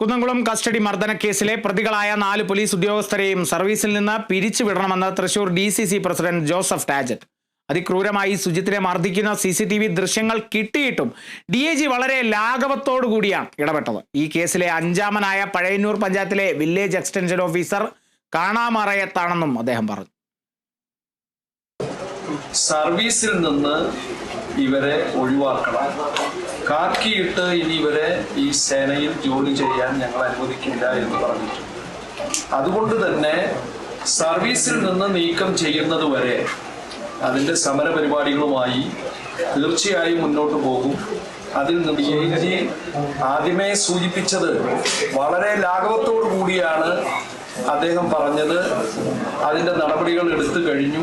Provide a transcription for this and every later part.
Kunnamkulam custody മർദ്ദനക്കേസിലെ പ്രതികളായ നാല് police ഉദ്യോഗസ്ഥരെയും സർവീസിൽ നിന്ന് പിരിച്ചുവിടണമെന്ന് Thrissur D C C president Joseph Tajet. അതിക്രൂരമായി സുജിത്തിനെ മർദ്ദിക്കുന്ന സി സി ടി വി ദൃശ്യങ്ങൾ കിട്ടിയിട്ടും ഡി എ ജി വളരെ ലാഘവത്തോടുകൂടിയാണ് ഇടപെട്ടത്. ഈ കേസിലെ അഞ്ചാമനായ പഴയന്നൂർ പഞ്ചായത്തിലെ വില്ലേജ് എക്സ്റ്റൻഷൻ ഓഫീസർ കാണാമറയത്താണെന്നും അദ്ദേഹം പറഞ്ഞു. സർവീസിൽ നിന്ന് ഇവരെ ഒഴിവാക്കണം. കാക്കിയിട്ട് ഇനി ഇവരെ ഈ സേനയിൽ ജോലി ചെയ്യാൻ ഞങ്ങൾ അനുവദിക്കില്ല എന്ന് പറഞ്ഞിട്ടുണ്ട്. അതുകൊണ്ട് തന്നെ സർവീസിൽ നിന്ന് നീക്കം ചെയ്യുന്നത് വരെ അതിന്റെ സമര പരിപാടികളുമായി തീർച്ചയായും മുന്നോട്ട് പോകും. അതിൽ നിന്ന് എ ആദ്യമേ സൂചിപ്പിച്ചത് വളരെ ലാഘവത്തോടു കൂടിയാണ് അദ്ദേഹം പറഞ്ഞത്. അതിന്റെ നടപടികൾ എടുത്തു കഴിഞ്ഞു.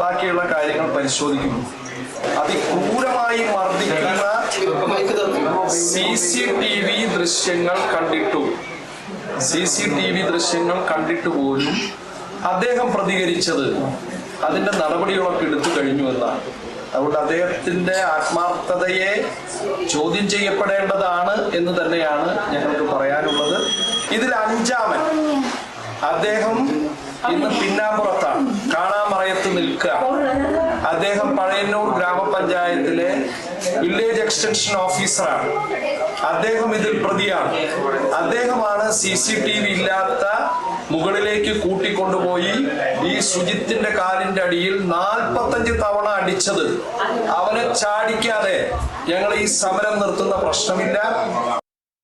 ബാക്കിയുള്ള കാര്യങ്ങൾ പരിശോധിക്കുന്നു. അതിക്രൂരമായി മർദ്ദിക്കുന്ന സി സി ടി വി ദൃശ്യങ്ങൾ കണ്ടിട്ടു. സി സി ടി വി ദൃശ്യങ്ങൾ കണ്ടിട്ട് പോലും അദ്ദേഹം പ്രതികരിച്ചത് അതിന്റെ നടപടികളൊക്കെ എടുത്തു കഴിഞ്ഞു എന്നാണ്. അതുകൊണ്ട് അദ്ദേഹത്തിന്റെ ആത്മാർത്ഥതയെ ചോദ്യം ചെയ്യപ്പെടേണ്ടതാണ് എന്ന് തന്നെയാണ് ഞങ്ങൾക്ക് പറയാനുള്ളത്. ഇതിൽ അഞ്ചാമൻ അദ്ദേഹം ഇന്ന് പിന്നാമ്പുറത്താണ് കാണാമറയത്ത് നിൽക്കുക. അദ്ദേഹം പഴയന്നൂർ ഗ്രാമപഞ്ചായത്തിലെ വില്ലേജ് എക്സ്റ്റൻഷൻ ഓഫീസറാണ് അദ്ദേഹം ഇതിൽ പ്രതിയാണ്. അദ്ദേഹമാണ് സി സി ടി വി ഇല്ലാത്ത മുകളിലേക്ക് കൂട്ടിക്കൊണ്ടുപോയി ഈ സുജിത്തിന്റെ കാലിന്റെ അടിയിൽ നാൽപ്പത്തഞ്ച് തവണ അടിച്ചത്. അവനെ ചാടിക്കാതെ ഞങ്ങൾ ഈ സമരം നിർത്തുന്ന പ്രശ്നമില്ല.